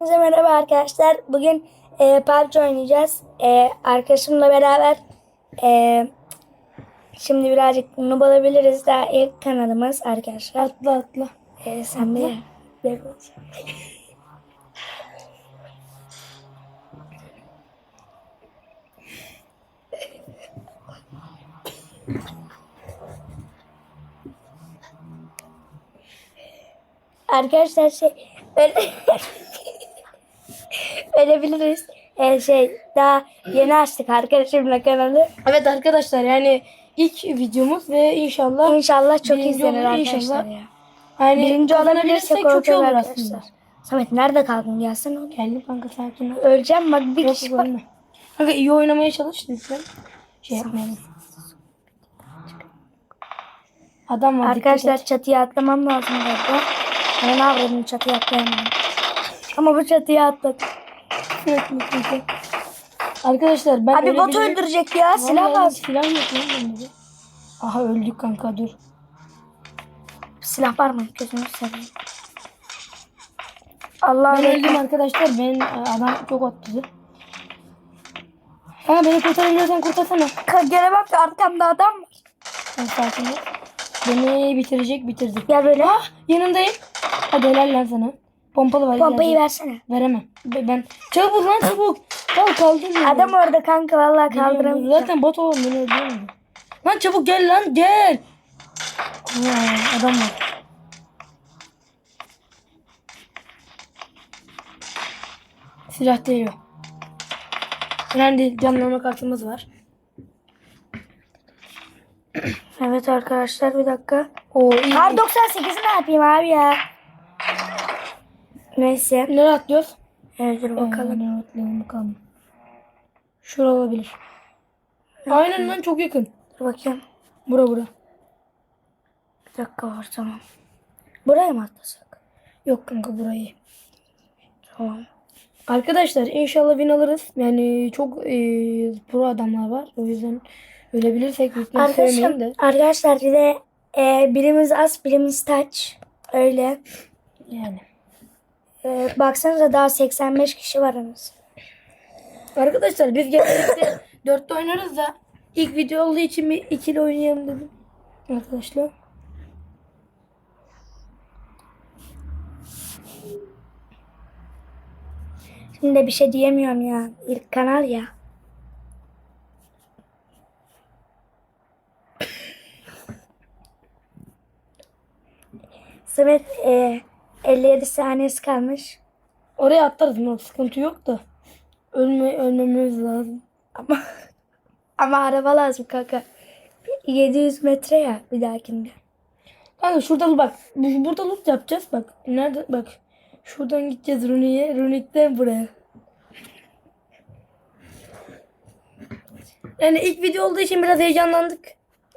Herkese merhaba arkadaşlar. Bugün e, PUBG oynayacağız. E, arkadaşımla beraber e, şimdi birazcık noob olabiliriz. Daha ilk kanalımız arkadaşlar. Atla atla. E, sen bir bir- Arkadaşlar şey böyle verebiliriz. E, şey daha yeni açtık arkadaşımla kanalı. Evet arkadaşlar yani ilk videomuz ve inşallah İnşallah çok Birinci izlenir olur, arkadaşlar inşallah. ya. yani Birinci olabilirsek çok iyi olur aslında. Samet nerede kaldın gelsin oğlum. Geldim kanka sakin ol. Öleceğim bak bir Yok kişi var. Kanka iyi oynamaya çalış lütfen. Şey yapmayalım. Adam var Arkadaşlar çatıya atlamam lazım galiba. Ben ne yapayım çatıya atlayamam. Ama bu çatıya atladım. Sürekli. Arkadaşlar ben Abi bot ölebilirim. öldürecek ya silah Vallahi lazım. Silah yok lan bende de. Aha öldük kanka dur. Silah var mı? Gözünü seveyim. Allah Ben öldüm arkadaşlar. Ben adam çok atladı. Kanka beni kurtarabiliyorsan kurtarsana. Gene bak arkamda adam var. Sen sakin ol. Beni bitirecek bitirdik. Gel böyle. Ah yanındayım. Hadi helal lan sana. Pompalı var. Pompayı ileride. versene. Veremem. Ben... Çabuk lan çabuk. Kal kaldın ya. Adam orada kanka vallahi Biliyorum, kaldıramayacağım. Zaten bot oğlum beni öldüremedi. Lan çabuk gel lan gel. Adam var. Silah değiyor. Önemli değil. Canlanma kartımız var. Evet arkadaşlar bir dakika. Oo iyi. Kar 98'i ne yapayım abi ya? Neyse. Nereye atlıyoruz? Evet dur bakalım. Nereye atlayalım bakalım. Şura olabilir. Aynen lan çok yakın. Dur bakayım. Bura bura. Bir dakika var tamam. Buraya mı atlasak? Yok kanka burayı. Tamam. Arkadaşlar inşallah win alırız. Yani çok e, pro adamlar var. O yüzden ölebilirsek lütfen Arkadaşlar, de. arkadaşlar bir de e, birimiz az birimiz taç. Öyle. Yani. E, baksanıza daha 85 kişi var aramızda. Arkadaşlar biz genellikle dörtte oynarız da ilk video olduğu için bir ikili oynayalım dedim. Arkadaşlar. Şimdi de bir şey diyemiyorum ya. İlk kanal ya. Samet e, 57 saniyesi kalmış. Oraya atlarız mı? Sıkıntı yok da. Ölme, ölmemiz lazım. Ama ama araba lazım kanka. 700 metre ya bir dahakinde. Kanka şurada bak. bu- Burada loot yapacağız bak. Nerede bak. Şuradan gideceğiz Runi'ye. Runik'ten buraya. Yani ilk video olduğu için biraz heyecanlandık.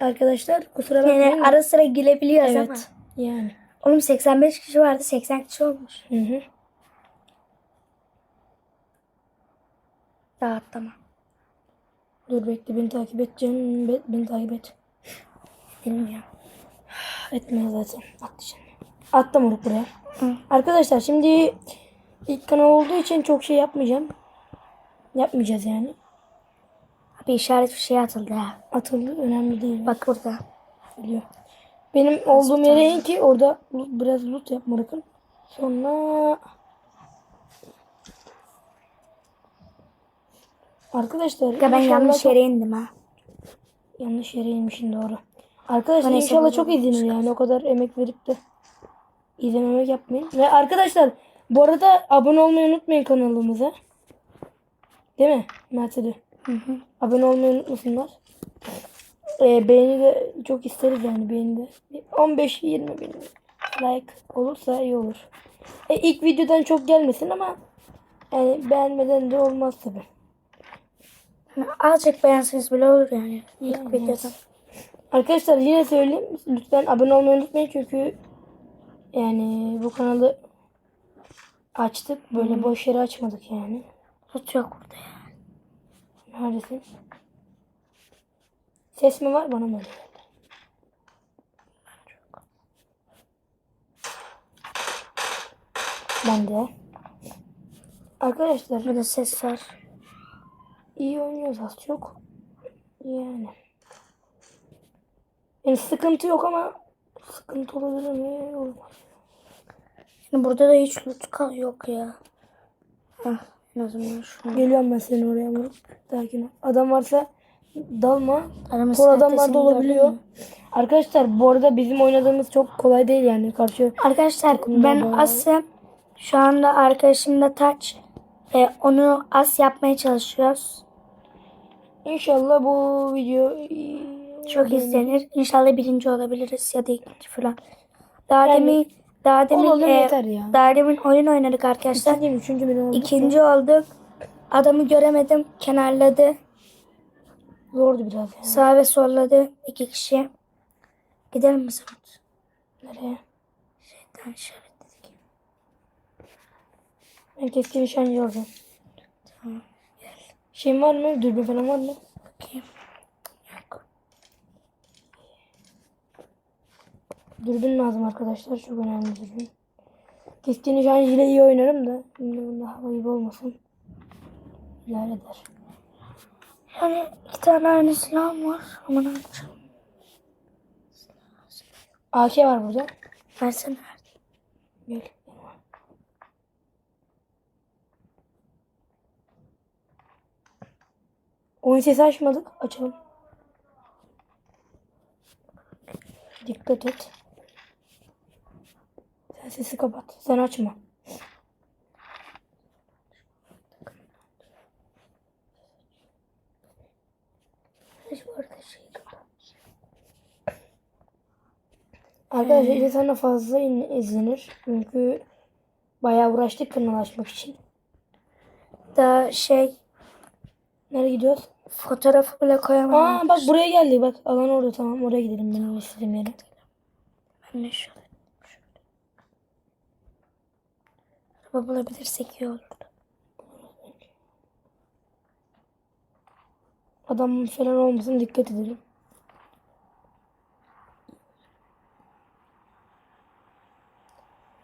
Arkadaşlar kusura bakmayın. Yani ara sıra gülebiliyoruz ama. evet. Yani. Oğlum 85 kişi vardı 80 kişi olmuş. Hı hı. Daha atlama. Dur bekle beni takip et canım. Be- Beni takip et. Bilmiyorum. Etmez zaten. Atlayacağım. Attım moruk buraya. Hı. Arkadaşlar şimdi ilk kanal olduğu için çok şey yapmayacağım. Yapmayacağız yani. Bir işaret bir şey atıldı ha. Atıldı önemli değil. Bak burada. biliyorum. Benim olduğum yere in ki orada biraz loot yap morukun. Sonra Arkadaşlar Ya ben yanlış yere indim ha. yanlış yere inmişim doğru. Arkadaşlar Neyse, inşallah çok izlenir yani o kadar emek verip de izlememek yapmayın. Ve arkadaşlar bu arada abone olmayı unutmayın kanalımıza. Değil mi Mert'e Hı hı. Abone olmayı unutmasınlar. Ee, beğeni de çok isteriz yani beğeni de. 15-20 bin like olursa iyi olur. E, ilk videodan çok gelmesin ama yani beğenmeden de olmaz tabi. Azıcık beğenseniz bile olur yani. İlk Yani videodan. Arkadaşlar yine söyleyeyim. Lütfen abone olmayı unutmayın çünkü yani bu kanalı açtık. Böyle boş yere açmadık yani. Tut yok burada ya. Neredesin? Ses mi var bana mı? Ben de. Arkadaşlar Burada ses var. iyi oynuyoruz az çok. Yani. Yani sıkıntı yok ama sıkıntı olabilir mi? Olmaz. Şimdi burada da hiç loot yok ya. Heh, en azından şunu. Geliyorum ben senin oraya vurup. Sakin ol. Adam varsa dalma. Adamın Kor adamlar da olabiliyor. Arkadaşlar bu arada bizim oynadığımız çok kolay değil yani. Karşı Arkadaşlar ben Asya. Şu anda arkadaşım da Taç. E, onu as yapmaya çalışıyoruz. İnşallah bu video Çok izlenir. İnşallah birinci olabiliriz ya da ikinci falan. Daha Yani demin daha demin e, daha demin oyun oynadık arkadaşlar. İkinci üçüncü mi ne oldu? İkinci olduk. Adamı göremedim. Kenarladı. Zordu biraz yani. Sağ ve solladı. iki kişi. Gidelim mi Samet? Nereye? Şeyden işaretledik. Ben keskin nişancı olacağım. Tamam. Şeyin var mı? Dürbün falan var mı? Bakayım. Yok. Dürbün lazım arkadaşlar. Çok önemli dürbün. Keskin nişancı ile iyi oynarım da. Şimdi bunda hava gibi olmasın. İdare eder. Yani iki tane aynı silah var. Ama ne yapacağım? AK var burada. Versene. Gel. Oyun sesi açmadık. Açalım. Dikkat et. Sen sesi kapat. Sen açma. Hiç bu arada şey kapat. Arkadaşlar iki tane fazla in- izlenir. Çünkü bayağı uğraştık kanal açmak için. Daha şey Nereye gidiyoruz? fotoğrafı bile koyamam. Aa bak buraya geldi. Bak alan orada tamam. Oraya gidelim benim istediğim yere. Ben de şöyle. Araba bulabilirsek iyi olur. Adam falan olmasın dikkat edelim.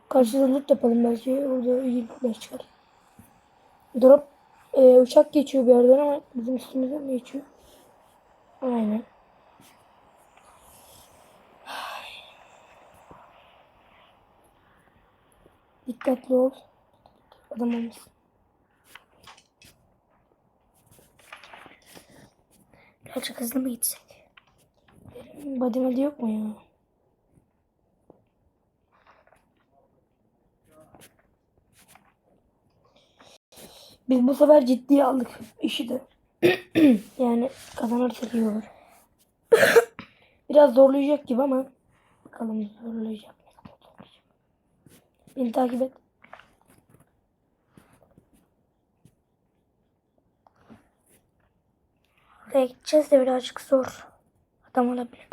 Karşıda loot yapalım belki orada iyi lootlar çıkar. Drop e, uçak geçiyor bir yerden ama bizim üstümüzden mi geçiyor? Aynen. Dikkatli ol. Adam olmasın. Birazcık hızlı mı gitsek? Bademede yok mu ya? Biz bu sefer ciddiye aldık işi de. yani kazanırsak iyi olur. Biraz zorlayacak gibi ama bakalım zorlayacak. mı? Beni takip et. Oraya gideceğiz de birazcık zor. Adam olabilir.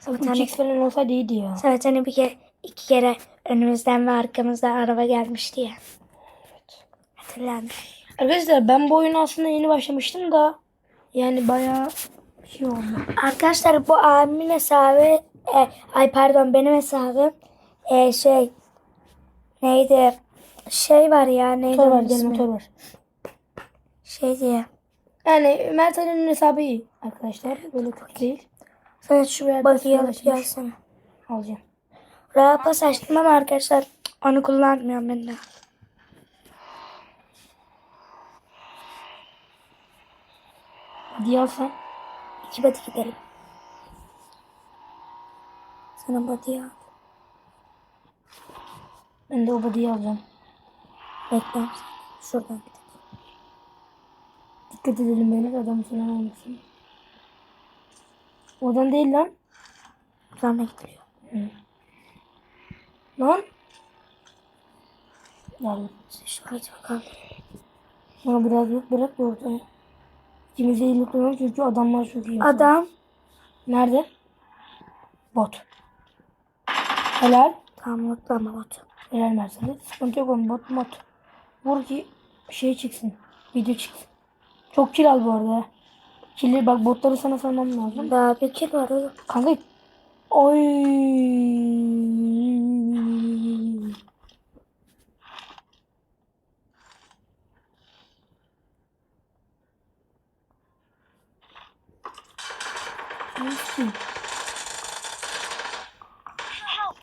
Samet hani, 3x falan olsaydı iyiydi ya. Samet hani bir kere, iki kere önümüzden ve arkamızdan araba gelmişti ya. Hatırlar mısın? Arkadaşlar ben bu oyuna aslında yeni başlamıştım da yani bayağı şey oldu. Arkadaşlar bu abimin hesabı e, ay pardon benim hesabım e, şey neydi şey var ya neydi Motor var gel motor var. Şey diye. Yani Mert Ali'nin hesabı iyi arkadaşlar. Böyle kötü değil. Sen şu yerde bakıyı silah alıp gelsene. Alacağım. Rahat pas açtım ama arkadaşlar onu kullanmıyorum ben de. Sen. İki body gidelim. Sana body al. Ben de o body'yi alacağım. Bekle. Şuradan gidelim. Dikkat edelim beni adam falan olmasın. Oradan değil lan. Buradan da gidiliyor. Lan. Gel. Şuraya bakalım. Bana biraz yok bırak da ortaya. İkimiz de iyi lootuyoruz çünkü adamlar çok iyi. Adam. Nerede? Bot. Helal. Tamam mutlama bot. Helal Mercedes. Sıkıntı yok oğlum bot bot. Vur ki şey çıksın. Video çıksın. Çok kill al bu arada. Kill'i bak botları sana salmam lazım. Daha bir kill var oğlum. Kanka. Oy.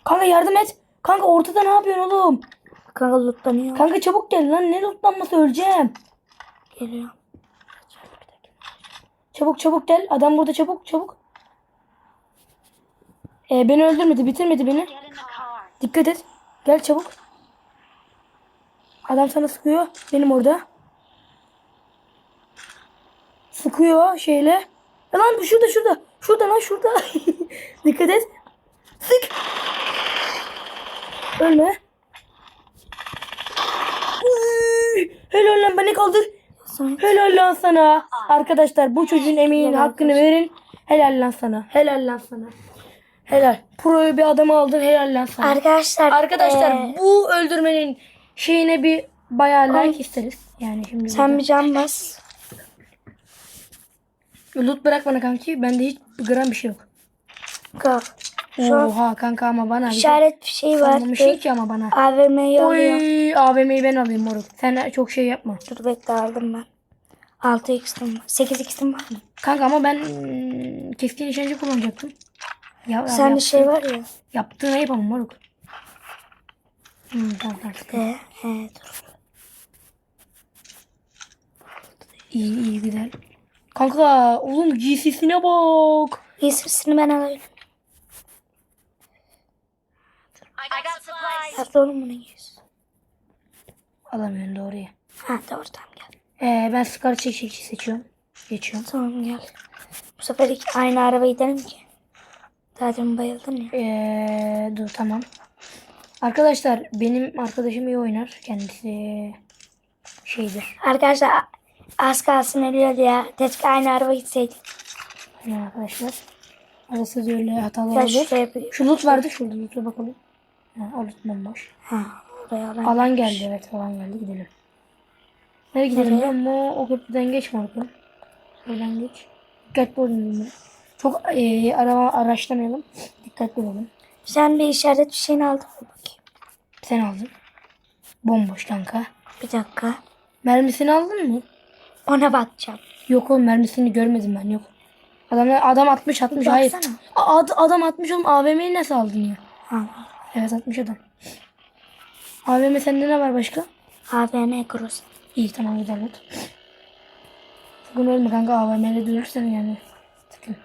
Kanka yardım et. Kanka ortada ne yapıyorsun oğlum? Kanka lootlanıyor. Kanka çabuk gel lan. Ne lootlanması öleceğim. Geliyor. Çabuk çabuk gel. Adam burada çabuk çabuk. Ee, beni öldürmedi. Bitirmedi beni. Dikkat et. Gel çabuk. Adam sana sıkıyor. Benim orada. Sıkıyor şeyle. E lan bu şurada şurada. Şurada lan şurada. Dikkat et. Sık. Ölme. Helal lan beni kaldır. Helal lan sana. Arkadaşlar bu çocuğun emeğinin hakkını verin. Helal lan sana. Helal lan sana. Helal. Pro'yu bir adamı aldın. Helal lan sana. Arkadaşlar. Arkadaşlar ee, bu öldürmenin şeyine bir bayağı like isteriz. Yani şimdi sen bir can bas. loot bırak bana kanki. Bende hiç bir gram bir şey yok. Kalk. Oha kanka ama bana. işaret bir şey var. Bir şey ki ama bana. AVM'yi alıyorum. AVM'yi ben alayım moruk. Sen çok şey yapma. Dur bekle aldım ben. 6x'im var. 8x'im var mı? Kanka ama ben mm, keskin nişancı kullanacaktım. Ya, Sende yap- şey var ya. Yaptığını yapamam moruk. Hmm, tamam tamam. Ee, he, dur. İyi iyi güzel. Kanka oğlum GC'sine bak. İyisini ben alayım. I got supplies. Tatlı oğlum bunu yiyorsun. Alamıyorum doğruya. Ha doğru tamam gel. Ee, ben Scar çekişi seçiyorum. Geçiyorum. Tamam gel. Bu sefer iki, aynı araba gidelim ki. Zaten bayıldın ya. Ee, dur tamam. Arkadaşlar benim arkadaşım iyi oynar. Kendisi şeydir. Arkadaşlar a- az kalsın ölüyordu ya. Keşke aynı araba gitseydik. Yani arkadaşlar. Arası da öyle olur. şuraya bir. Şu loot vardı şurada loot'a bakalım. Ha, oraya alayım. Alan geldi evet alan geldi gidelim. Nereye gidelim biliyor musun? O köprüden geç Marco. Oradan geç. Dikkatli olun. Çok e, araba araçlamayalım. Dikkatli olalım. Sen bir işaret bir şeyini aldın mı bakayım? Sen aldın. Bomboş kanka. Bir dakika. Mermisini aldın mı? Ona bakacağım. Yok oğlum mermisini görmedim ben yok. Adam adam 60 60 Bir hayır. ad- adam 60 oğlum AVM'yi nasıl aldın ya? Ha. Evet 60 adam. AVM sende ne var başka? AVM Cross. İyi tamam güzel loot. Sakın ölme kanka AVM'de dönürsen yani. Sakın.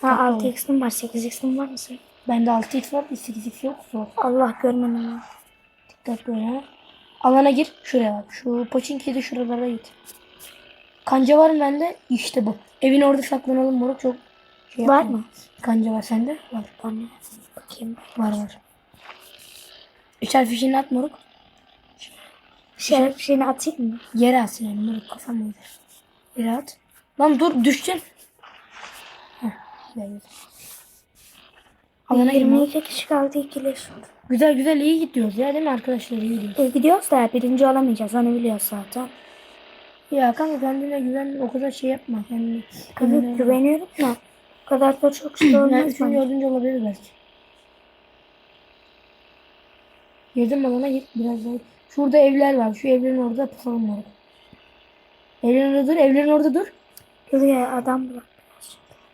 Ha 6x'im var 8x'im var mı senin? Bende 6x var 8x yok zor. Allah görmedim ya. Dikkatli oyna. Alana gir. Şuraya bak. Şu Pochinki'de de şuralara git. Kanca var mı bende? İşte bu. Evin orada saklanalım moruk çok şey Var yapma. mı? Kanca var sende? Var. Ben bakayım. Var var. Üçer fişini at moruk. İşaret bir şeyini atayım mı? Yere at yani moruk kafam uydur. Yere at. Lan dur düşeceksin. Heh, güzel. Alana girme. 22 kişi kaldı ikileşiyor. Güzel güzel iyi gidiyoruz ya değil mi arkadaşlar iyi gidiyoruz. E, gidiyoruz da birinci olamayacağız onu biliyoruz zaten. Ya kanka kendine güven o kadar şey yapma kendine. Kendine- güveniyorum da o kadar da çok şey Yani olmaz üçüncü bence. dördüncü olabilir belki. Girdim alana git biraz daha. Şurada evler var. Şu evlerin orada pusalım var. Evlerin orada dur. Evlerin orada dur. Dur ya adam bırak.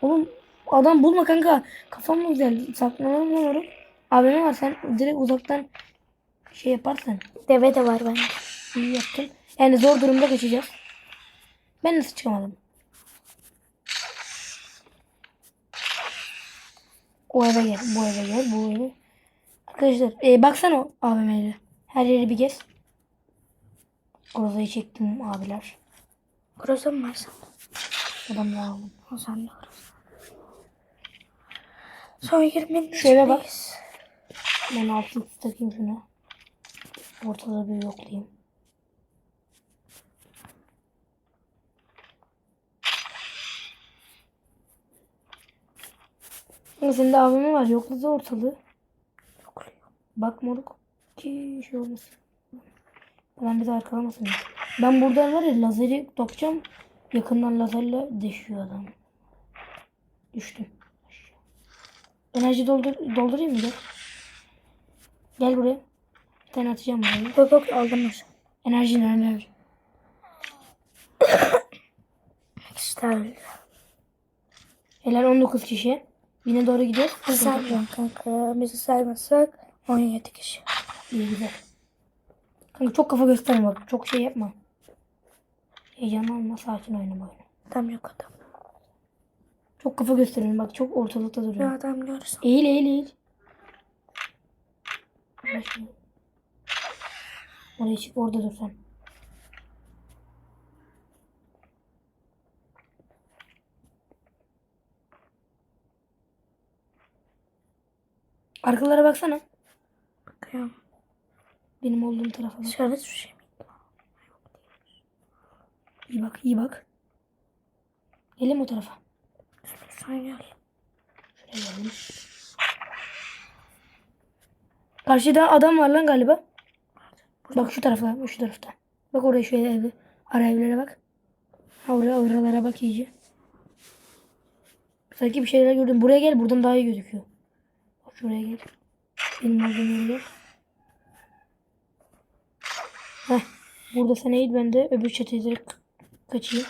Oğlum adam bulma kanka. Kafam mı güzel? Saklanalım mı oğlum? AVM var sen direkt uzaktan şey yaparsan Deve de var bende. iyi yaptın. Yani zor durumda kaçacağız. Ben nasıl çıkamadım? O eve gel, bu eve gel, bu eve. Arkadaşlar e, baksana o AVM'yle. Her yeri bir gez. Orayı çektim abiler. Burası mı var sana? Adam da aldım. O da burası. Son 20 Şu eve bak. Ben altı takayım şunu. Ortada bir yoklayayım. Senin de AVM var. Yokladı ortalığı. Bak moruk. Ki şey olmasın. Ben de arkalamasın. Ben buradan var ya lazeri topacağım. Yakından lazerle deşiyor adam. Düştüm. Enerji doldur doldurayım mı? Gel. Gel buraya. Bir tane atacağım buraya. Yok yok aldım. Enerji enerji. İşte öyle. Helal 19 kişi. Bine doğru gidiyoruz. Bizi saymıyorum kanka. Bizi saymazsak 17 kişi. İyi güzel. Kanka çok kafa gösterme bak. Çok şey yapma. Heyecanlanma. Sakin oyna bu oyunu. Adam yok adam. Çok kafa gösteriyorum bak. Çok ortalıkta duruyor. adam görürsün. Eğil eğil eğil. Çık. Oraya çık. Orada dur sen. Arkalara baksana. Bakıyorum. Benim olduğum tarafa bak. İşaret bir şey mi? İyi bak, iyi bak. Gelin o tarafa. Sen gel. Şuraya gelin. Karşıda adam var lan galiba. Bak şu tarafta, bu şu tarafta. Bak oraya şu evde. Ara evlere bak. Ha oraya oralara bak iyice. Sanki bir şeyler gördüm. Buraya gel, buradan daha iyi gözüküyor. Bak şuraya gel. Benim olduğum yere gel. Heh. Burada sen eğil, ben de öbür çeteye direkt kaçayım.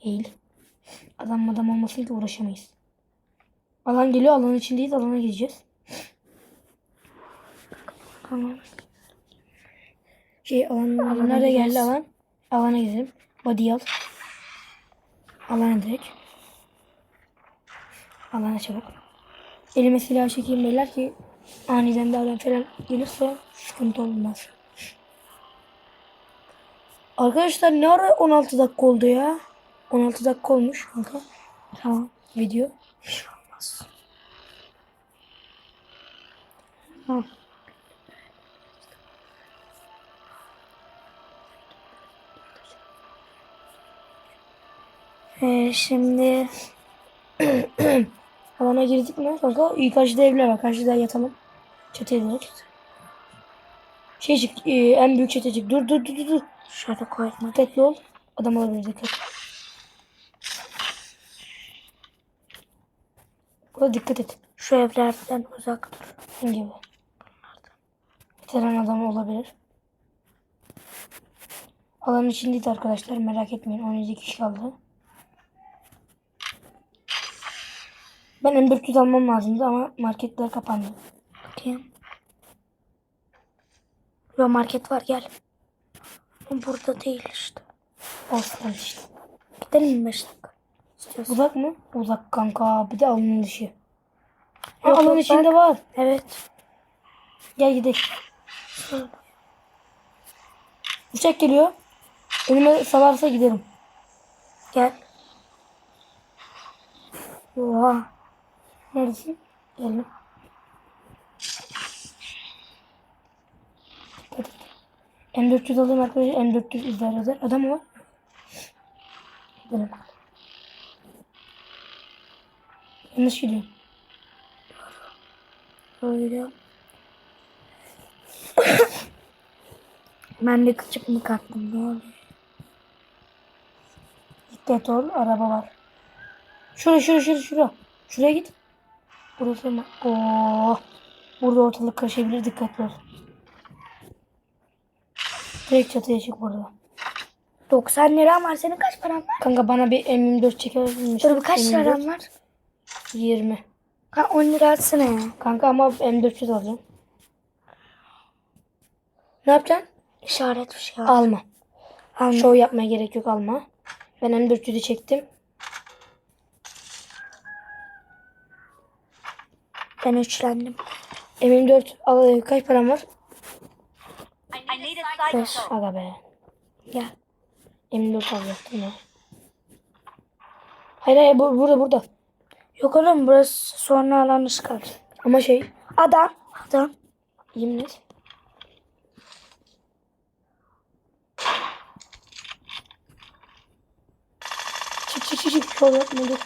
Eğil. Adam adam olmasın ki uğraşamayız. Alan geliyor. Alanın içindeyiz. Alana gideceğiz. Tamam. Şey alan Alana nerede geldi alan? Alana gidelim. Body al. Alana direkt. Alana çabuk. Elime silah çekeyim beyler ki aniden bir adam falan gelirse sıkıntı olmaz. Arkadaşlar ne ara 16 dakika oldu ya? 16 dakika olmuş kanka. Tamam. Video. Olmaz. Hı. Ee, şimdi Alana girdik mi kanka? İyi karşıda evler var. Karşıda yatalım. Çatıya direkt. Şey çık, e, en büyük çık. Dur dur dur dur, şöyle koyma. Dikkatli ol. Adam olabilir dikkat. Burada dikkat et. Şu evlerden uzak dur. Kim gibi. Veteran adam olabilir. Alanın içindeyiz arkadaşlar. Merak etmeyin. 17 kişi kaldı. Ben M400 almam lazımdı ama marketler kapandı. Bakayım. Yo market var gel. Burada değil işte. Olsun işte. Gidelim mi 5 dakika? Uzak mı? Uzak kanka. Bir de alanın dışı. Aa, Yok, yok, içinde bak. var. Evet. Gel gidelim. Uçak geliyor. Önüme salarsa giderim. Gel. Oha. Neredesin? Geldim. Dikkat et. M400 alayım arkadaşlar. M400 idare eder. Adam var? Gidelim. Yanlış gidiyorum. Öyle. ben de küçük mü kattım ne oluyor? Dikkat ol. Araba var. Şura şura şura şura. Şuraya git. Burası mı? Oo. Burada ortalık karışabilir. Dikkatli ol. Direkt çatıya çık burada. 90 lira var. Senin kaç paran var? Kanka bana bir M24 çeker misin? Dur bir kaç M24? liran var? 20. Ha 10 lira atsana ya. Kanka ama M400 alacağım. Ne yapacaksın? İşaret bir şey al. Alma. Alma. Şov yapmaya gerek yok alma. Ben M400'ü çektim. Ben üçlendim. M24 al kaç param var? Beş. Aga be. Gel. M24 alacaktım ya. Hayır hayır bu, burada burada. Yok oğlum burası sonra alan çıkar. Ama şey Adam. Adam. yemin et. Çık çık çık çık. Şov yapma dur.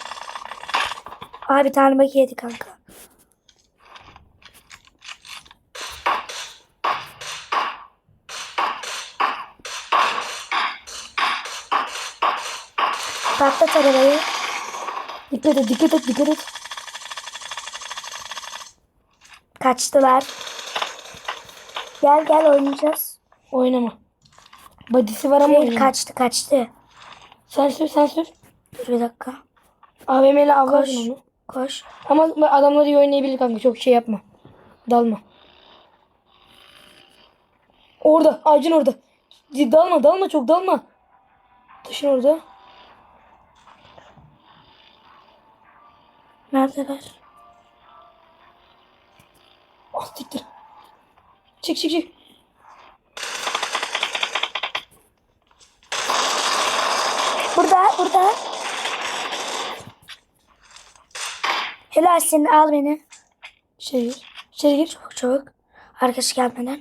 Abi tane bak yedi kanka. Patlat arabayı. Dikkat et dikkat et dikkat et. Kaçtılar. Gel gel oynayacağız. Oynama. Badisi var ama Hayır oynama. kaçtı kaçtı. Sen sür sen sür. Dur bir dakika. AVM ile Koş. avlarsın onu. Koş. Ama adamları iyi oynayabilir kanka. Çok şey yapma. Dalma. Orada. Ağacın orada. Dalma dalma çok dalma. Taşın orada. Neredeler? Ah siktir. Çık çık çık. Burada, burada. Helal seni al beni. İçeri gir. İçeri gir. Çok çabuk. Arkadaşı gelmeden.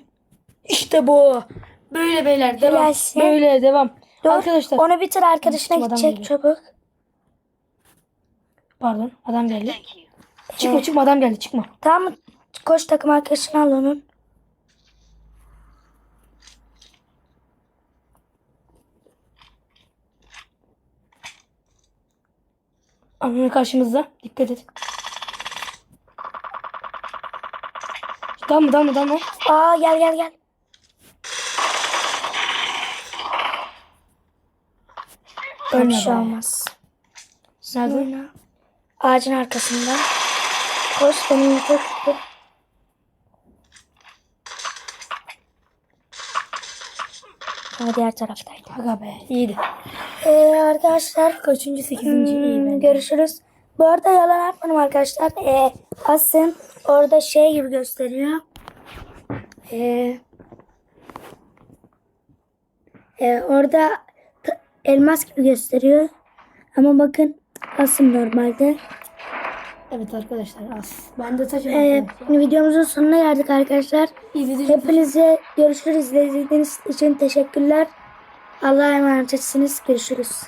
İşte bu. Böyle beyler devam. Helalsin. Böyle devam. Dur, Arkadaşlar. Onu bitir arkadaşına gidecek çabuk. Pardon adam geldi. Çıkma çıkma adam geldi çıkma. Tamam mı? Koş takım arkadaşını al onun. Ananı karşımızda. Dikkat et. Dalma dalma dalma. Aa gel gel gel. Bir şey olmaz. Nerede? Ağacın arkasında. Koş benim çok Ama diğer taraftaydı. Aga be iyiydi. Ee, arkadaşlar Kaçıncı sekizinci iyi hmm, bence. görüşürüz. Bu arada yalan yapmadım arkadaşlar. Ee, Asım orada şey gibi gösteriyor. Ee, e, orada elmas gibi gösteriyor. Ama bakın Asım normalde. Evet arkadaşlar az. Ben de taşım Ee, arkadaşlar. videomuzun sonuna geldik arkadaşlar. İzlediğiniz için Hepinize görüşürüz. İzlediğiniz için teşekkürler. Allah'a emanet etsiniz. Görüşürüz.